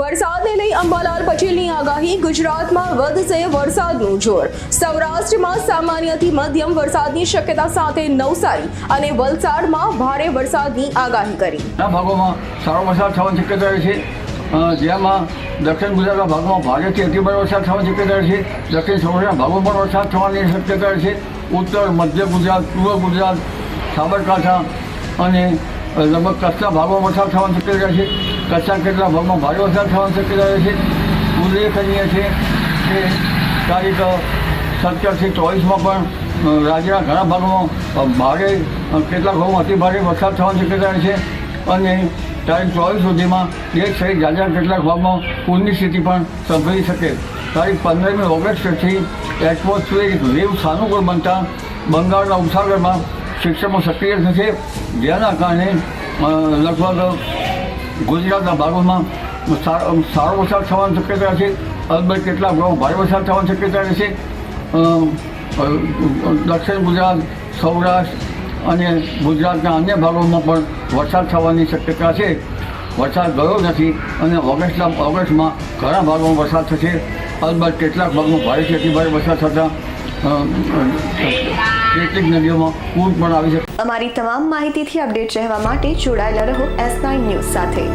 વરસાદને લઈ અંબાલાલ પટેલની આગાહી ગુજરાતમાં વધશે વરસાદનું જોર. સૌરાષ્ટ્રમાં સામાન્યથી મધ્યમ વરસાદની શક્યતા સાથે નવસારી અને વલસાડમાં ભારે વરસાદની આગાહી કરી. આ ભાગોમાં સારો વરસાદ થવાની શક્યતા છે. જેમાં દક્ષિણ ગુજરાતના ભાગમાં ભારેથી અતિભારે વરસાદ થવાની શક્યતા છે. દક્ષિણ સૌરાષ્ટ્રના ભાગોમાં પણ વરસાદ થવાની શક્યતા છે. ઉત્તર, મધ્ય ગુજરાત, પૂર્વ ગુજરાત, સાબરકાંઠા અને લગભગ કચ્છના ભાગોમાં વરસાદ થવાની શક્યતા છે. કચ્છના કેટલાક ભાગમાં ભારે વરસાદ થવાની શક્યતા રહે છે? ઉલ્લેખનીય છે કે તારીખ સત્તરથી ચોવીસમાં પણ રાજ્યના ઘણા ભાગમાં ભારે કેટલાક ભાગમાં અતિ ભારે વરસાદ થવાની શક્યતા રહે છે. અને તારીખ ચોવીસ સુધીમાં દેશ સહિત રાજ્યના કેટલાક ભાગમાં પૂરની સ્થિતિ પણ સંભળી શકે. તારીખ પંદરમી ઓગસ્ટથી એટમોસ્ફિયરિક વેવ સાનુકૂળ બનતા બંગાળના ઉપસાગરમાં શિક્ષણમાં સક્રિય થશે. જેના કારણે લગભગ ગુજરાતના ભાગોમાં સારો સારો વરસાદ થવાની શક્યતા છે. અલબત્ત કેટલાક ભાગો ભારે વરસાદ થવાની શક્યતા રહેશે. દક્ષિણ ગુજરાત, સૌરાષ્ટ્ર અને ગુજરાતના અન્ય ભાગોમાં પણ વરસાદ થવાની શક્યતા છે. વરસાદ ગયો નથી અને ઓગસ્ટના ઓગસ્ટમાં ઘણા ભાગોમાં વરસાદ થશે. અલબત્ત કેટલાક ભાગમાં ભારેથી અતિભારે વરસાદ થતાં કેટલીક નદીઓમાં પૂર પણ આવી શકે અમારી તમામ માહિતીથી અપડેટ રહેવા માટે જોડાયેલા રહો એસ નાઇન ન્યૂઝ સાથે.